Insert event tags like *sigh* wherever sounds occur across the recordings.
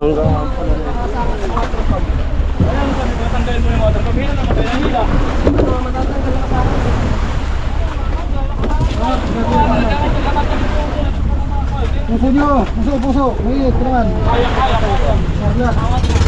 Puso nyo, puso, puso. Mayit, kailangan. Kaya, kaya.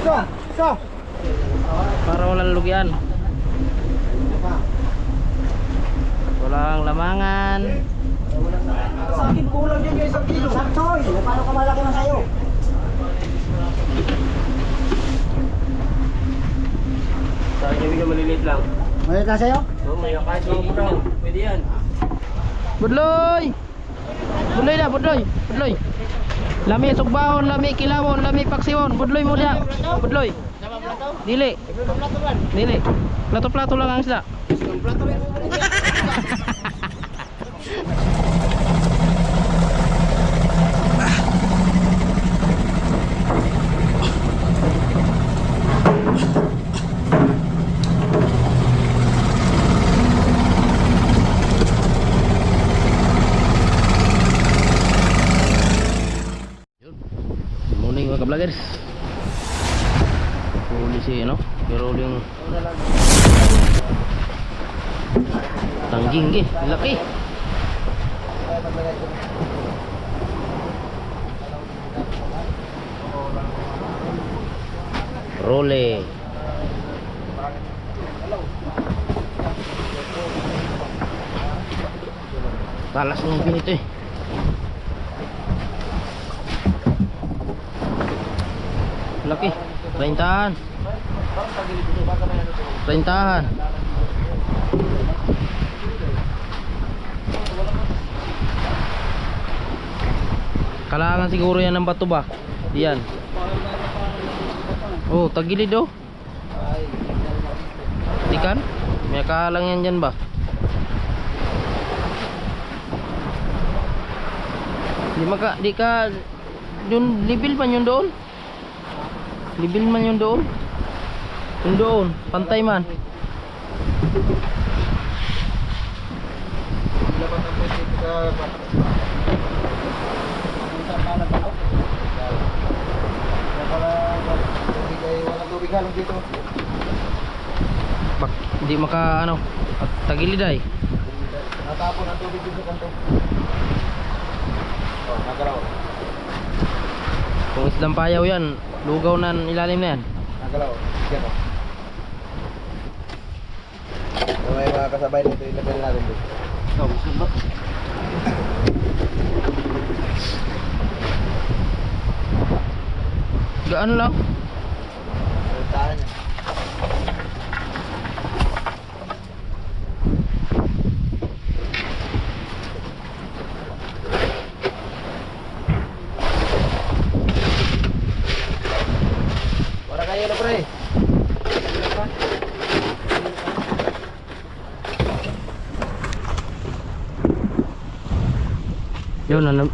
Isa, isa. Para walang lugyan. Walang lamangan. Sa akin kulang yan yung isang kilo. Saktoy, paano ka malaki na sa'yo? Sa inyo video maliliit lang. Mayit na sa'yo? Oh, may kahit mga brown. Pwede yan. Budloy! Budloy na, budloy. Budloy. Lami sugbahon, lami kilawon, lami paksiwon. Budloy mo diya. Budloy. Dili. Dili. Plato-plato lang ang isda. Good *laughs* ka-vloggers Huli si ano Pero yung Tangging eh. Laki. Role. Talas ng pinito eh Laki. Rentahan. Rentahan. Kailangan siguro yan ng bato ba? Yan. Oh, tagilid oh. Ikan? May kalang yan dyan ba? Di maka, di ka, yun, libil man yun doon? Libil man yung doon. Yung doon, pantay man. Bak, hindi maka ano, at tagilid ay. Natapon ang tubig dito kanto. Oh, nagaraw. Kung isdang payaw yan, lugaw na ilalim na yan. Nagalaw. Yan o. Kung may mga kasabay dito, ilagay natin dito. Ikaw, gusto ba? Gaan lang. Puntahan niya. Wala kayo na pre. Yun, nan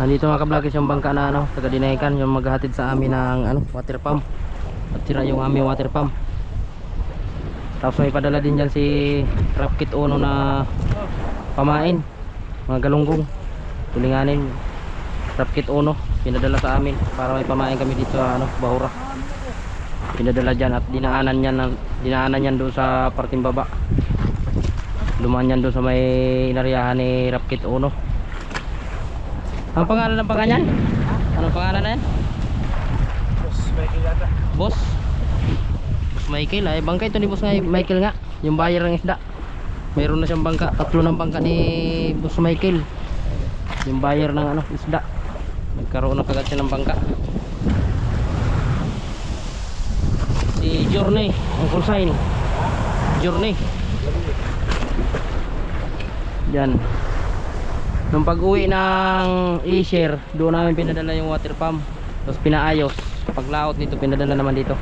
nandito mga kablogers yung bangka na ano, taga dinaykan yung maghahatid sa amin ng ano, water pump. At tira yung aming water pump. Tapos may padala din dyan si Rapkit Uno na pamain. Mga galunggong. Tulinganin. Rapkit Uno. Pinadala sa amin para may pamain kami dito sa ano, Bahura. Pinadala dyan at dinaanan yan, dinaanan yan doon sa parting baba. Dumaan yan doon sa may inaryahan ni Rapkit Uno. Ang pangalan ng panganyan? Anong pangalan na yan? Boss? Boss? Michael ay bangka ito ni Boss nga- Michael nga. Yung buyer ng isda. Mayroon na siyang bangka. Tatlo ng bangka ni Boss Michael. Yung buyer ng ano isda. Nagkaroon na kagad siya ng bangka. Si Journey ang consign Journey. Yan nung pag uwi ng i-share doon namin pinadala yung water pump. Tapos pinaayos. Paglaot nito pinadala naman dito.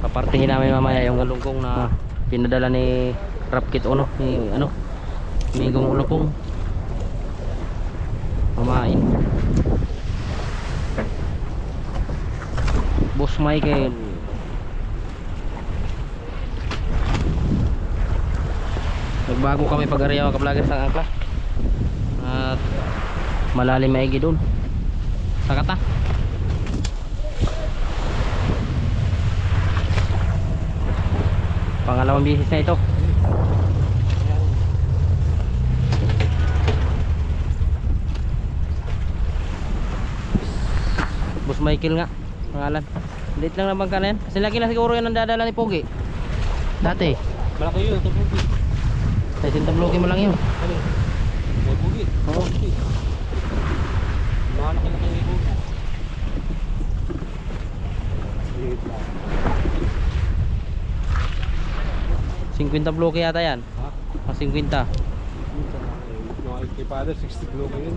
Papartihin namin mamaya yung galunggong na pinadala ni Rapkit Uno ni ano Migong Ulupong pamain Boss Michael. Nagbago kami pag ariya mga vlogger sa angkla at malalim maigi doon sa kata. Pangalawang bisis na ito Boss Michael nga pangalan Late lang naman ka na yan kasi laki na siguro yan ang dadala ni Pogi dati Malaki yun, ito pugi. sa sintabloke mo lang yun Ano? May pugi. Oo. Malaki laki may pugi. Liit lang. 50 bloke yata yan Ha? ah, 50 Mga kay father, 60 kilo yun.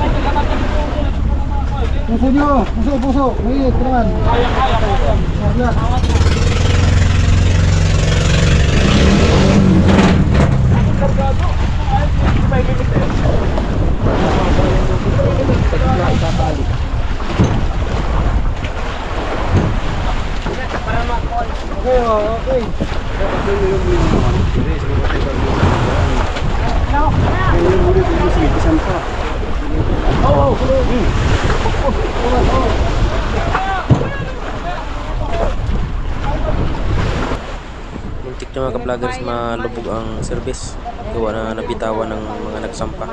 Puso nyo! Puso, puso! May kailangan. Kaya, kaya. Okay, oh, okay. Muntik na mga ka-vloggers malubog ang service. Gawa na nabitawan ng mga nagsampa.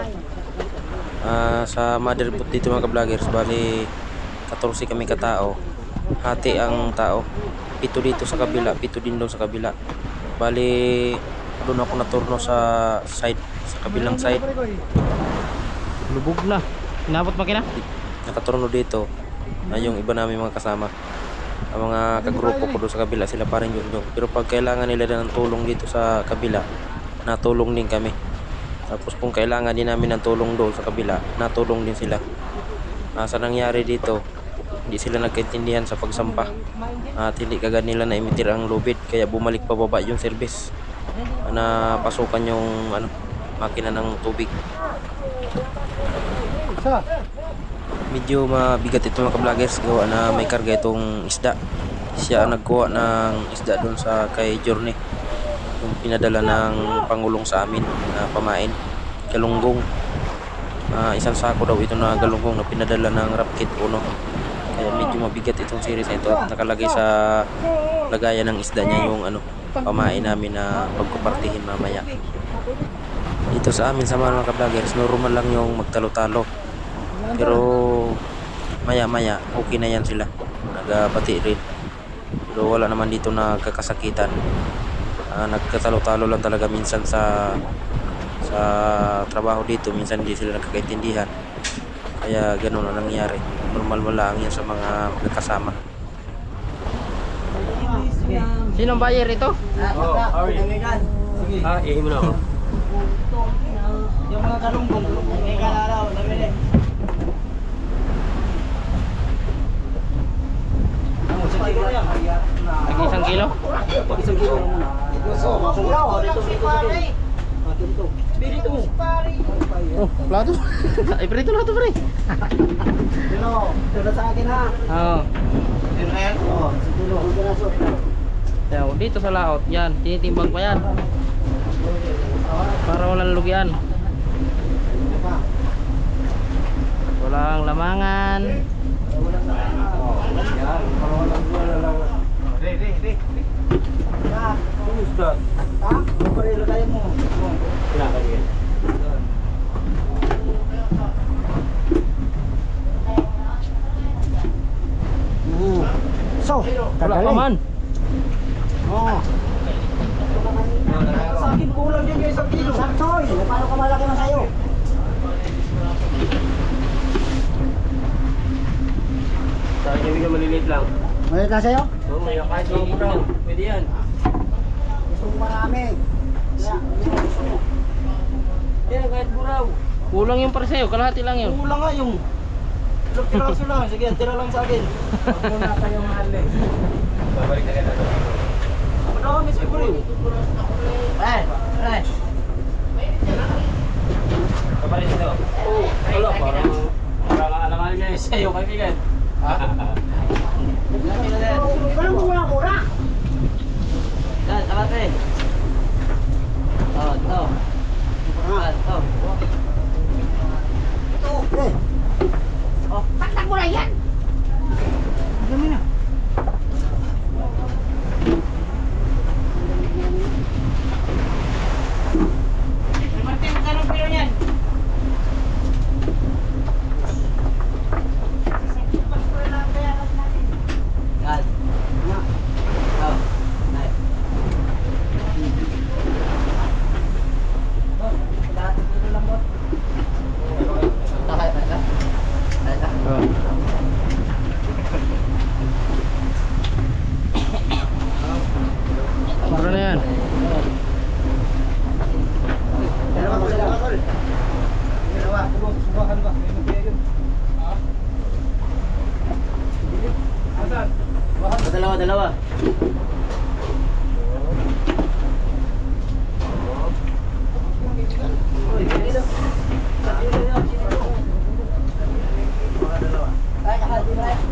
Ah, sa motherboard dito mga ka-vloggers bali 14 kami katao. Hati ang tao. Pito dito sa kabila pito din doon sa kabila. Bali doon ako naturno sa side sa kabilang side. Lubog na. Inabot makina nakaturno dito. Na yung iba namin mga kasama. Ang mga kagrupo ko doon sa kabila sila pa rin yun yun pero pag kailangan nila ng tulong dito sa kabila natulong din kami. Tapos kung kailangan din namin ng tulong doon sa kabila natulong din sila. Ah, sa nangyari dito hindi sila nagkaintindihan sa pagsampa at hindi kagad nila na-emitir ang lubid kaya bumalik pababa yung service. Na pasukan yung ano makina ng tubig. Isa. Medyo mabigat ito mga ka-vloggers gawa na may karga itong isda. Siya ang nagkuha ng isda doon sa kay Journey. Yung pinadala ng pangulong sa amin na pamain. Galunggong. Ah, isang sako daw ito na galunggong na pinadala ng Rapkit Uno. Kaya medyo mabigat itong series na ito at nakalagay sa lagayan ng isda niya yung ano pamain namin na pagkupartihin mamaya. Dito sa amin sa mga ka-vloggers normal lang yung magtalo-talo pero maya maya okay na yan sila nagabati rin pero wala naman dito nagkakasakitan Ah, nagkatalo-talo lang talaga minsan sa sa trabaho dito minsan hindi sila nagkakaintindihan kaya ganun ang nangyari normal mo lang yan sa mga magkakasama Sinong buyer ito? Sige. Ah, iimo na ako. Yung mga kalunggong. May kalaraw, nabili. Nag isang kilo? Isang kilo lang muna. Isang kilo. Dito, dito, dito. Espiritu. Oh, plato. Ay, prito na ito, pre. Dino, tulad sa akin ha. Oo. Dino yan? Oo, dito sa laot. Yan, tinitimbang pa yan. Para walang lugian. Walang lamangan. Re, re, re. Ha? Kumusta? Ha? Ano pa rin lagay mo? Kinakaliyan. So, Wala pa man. Oo. Sa akin kulang din yung isang kilo. Saktoy, paano ka malaki na sa'yo? Bigyan maliliit lang. Malit na sa'yo? Oo, may kahit maliliit lang. Pwede yan. Gusto mo marami. Yan, kahit buraw. Kulang yung para sa'yo, kalahati lang yun. Kulang nga yung ilang piraso lang. Sige, tira lang sa akin. Huwag mo na tayo mahal eh. Babalik na kita. Marami siguro eh. Eh, eh. Kapalit ito. Oo. Wala, parang parang alangan niya yung sa'yo, kaibigan. Walang mura mura. Yan, kalate. Oh, ito. Yan, ito. Ito. Oh, Patag mo na yan! Dami na. Martin, magkano ang kilo niyan? Yan. Oh, nice. Mura na yan. Dalawa ko sila, tol. Dalawa. Subahan ba? May magkaya yun. Dalawa, dalawa.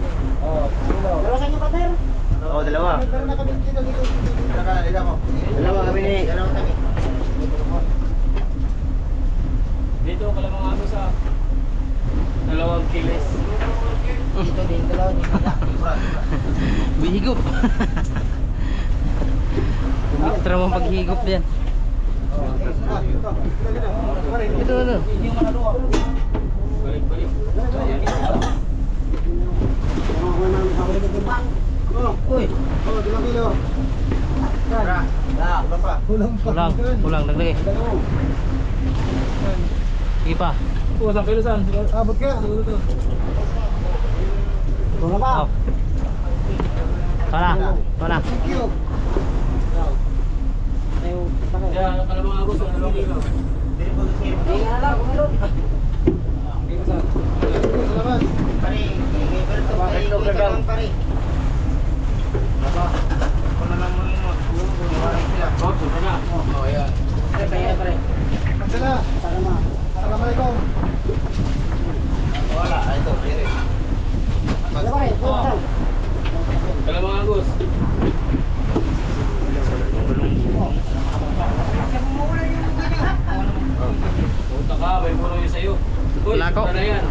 Dalawa sa inyo, partner. Oo, dalawa. Meron na kami dito, dito. Dalawa mo. Dalawa kami ni. Dalawa kami. Dito ka lang mga ano sa dalawang kilis. Dito din, dalawa dito. Bihigop. *laughs* Extra mo paghigop din. Ito ano? Uy, oh, dalawa kilo. Kulang pa. Kulang pa. Kulang, kulang naglagay. Sige pa. Oo, sa kilo saan? Abot ka. Kulang pa. Up. Sana, sana. Thank you. Kaya kalamang agos ang dalawang kilo. Salamat. Oh, sunod na. Sila. Salamat. Assalamualaikum. Wala, ito. Kalamang agos. Punta ka, may muro yun sa'yo. Uy, Lako. ano yan?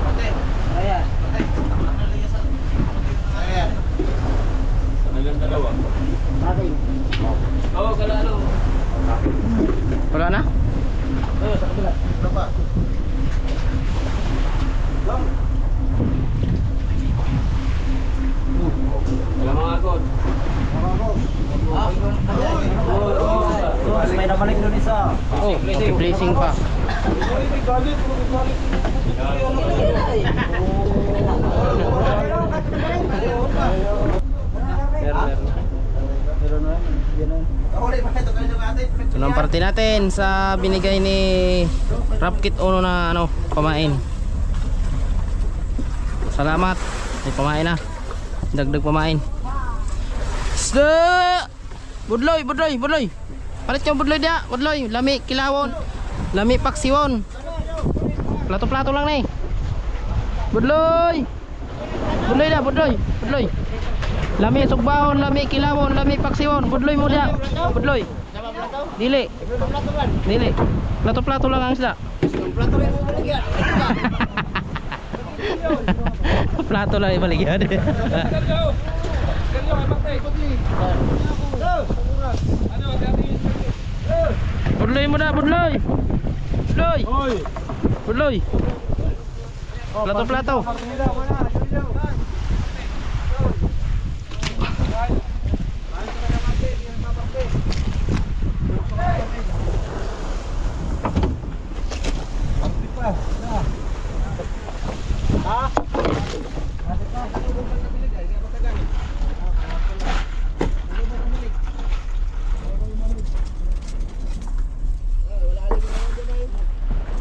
Talagang dalawa. Oo, kala ano. Wala na? Kalamang agos. May nabalik doon isa. Replacing pa. Ito na ang parte natin sa binigay ni Rapkit Uno na ano, pamain. Salamat. May pamain na. Dagdag pamain. Sta! Budloy, budloy, budloy. Palit yung budloy dia, budloy, lami, kilawon. Lami paksiwon. Plato-plato lang ni. Budloy. Budloy na, budloy. Budloy. Lami sugbahon, lami kilawon, lami paksiwon. Budloy mo dia. Budloy. Dili. Dili. Plato-plato lang ang isda. *laughs* Plato lang ibaligyan. Budloy mo na, budloy. Hoy! Budloy. Plato-plato.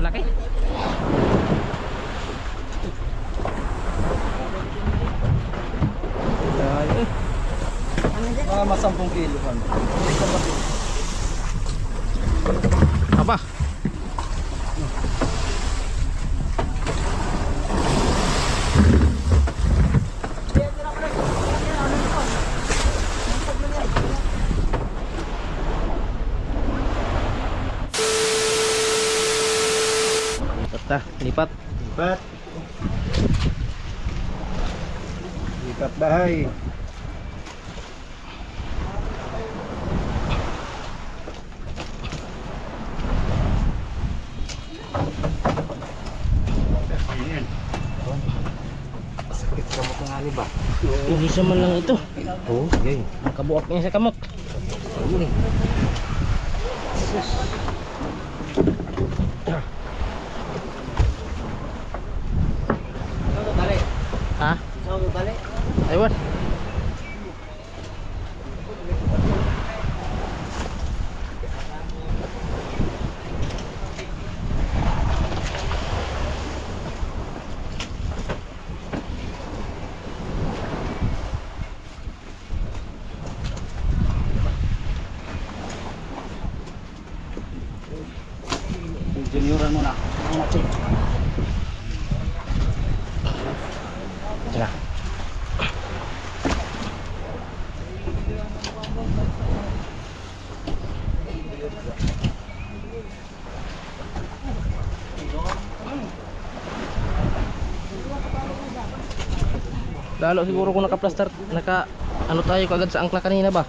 Malaki. Ay, Mga masampung kilo kan. Apa? Lipat na, lipat. Lipat. Lipat bahay. Sakit sa mga nga ba? Siya man lang ito. Oo, okay. Kabuak niya sa kamot. Ha? Aywan. Lalo siguro kung naka-plaster, naka ano tayo kagad sa angkla kanina ba? *laughs*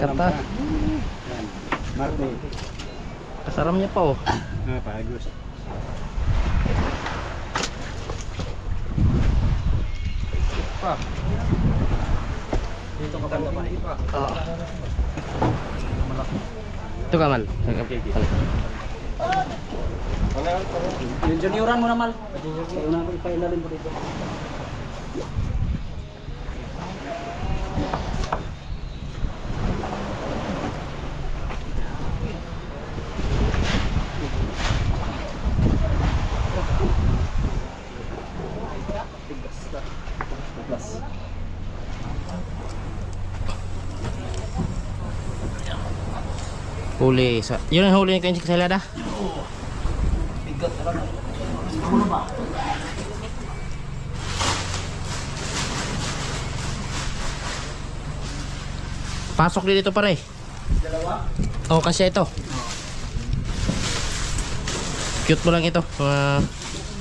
Kata, Marte. kasaram niya pa oh. Ah, bagus. Pa. Dito ka banda pa ipa. Ito kamal. Yung junioran mo na mal. Junior na ko ipailalim mo dito. Huli sa Yun ang huli ni Kenji sa lada. Pasok din dito pare. Dalawa? Oo, kasi ito. Cute mo lang ito, mga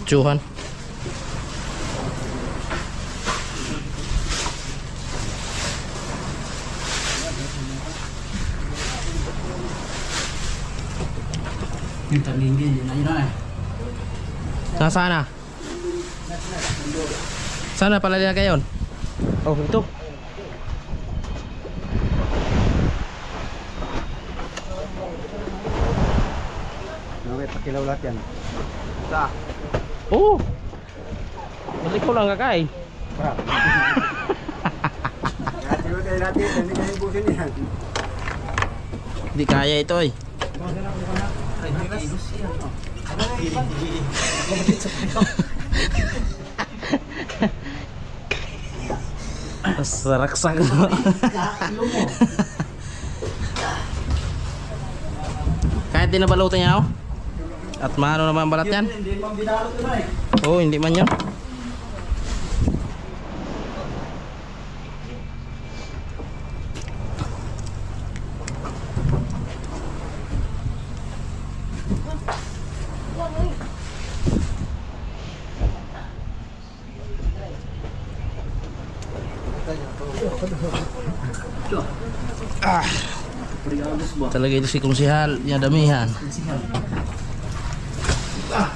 tsuhan. Yung tamingin, yun na yun na eh. Nasaan na? Sana pala nilagay yun? Oh, ito. Okay, pakilaw lahat yan. Sa? Oo. Ba't ikaw lang yan. Hindi kaya ito eh. Saraksak. Kahit di nabalutan niya ako. At maano naman ang balat yan? Eh. Oo, hindi man yun. Talaga itu si Kungsihal, niya damihan. Ah.